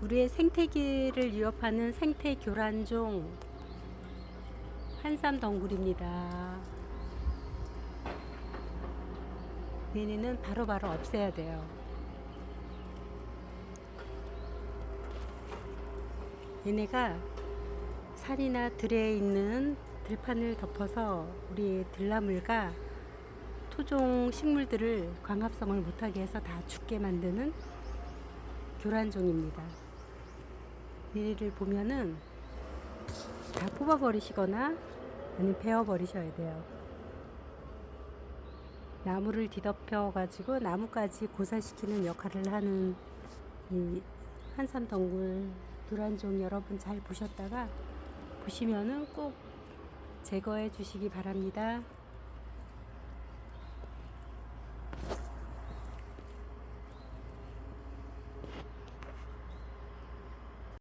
우리의 생태계를 위협하는 생태 교란종 한삼 덩굴입니다. 얘네는 바로바로 없애야 돼요. 얘네가 산이나 들에 있는 들판을 덮어서 우리 들나물과 토종 식물들을 광합성을 못하게 해서 다 죽게 만드는 교란종입니다. 얘를 보면은 다 뽑아버리시거나 아니면 베어버리셔야 돼요. 나무를 뒤덮여 가지고 나무까지 고사시키는 역할을 하는 이 한삼 덩굴 교란종 여러분 잘 보셨다가 보시면은 꼭 제거해 주시기 바랍니다.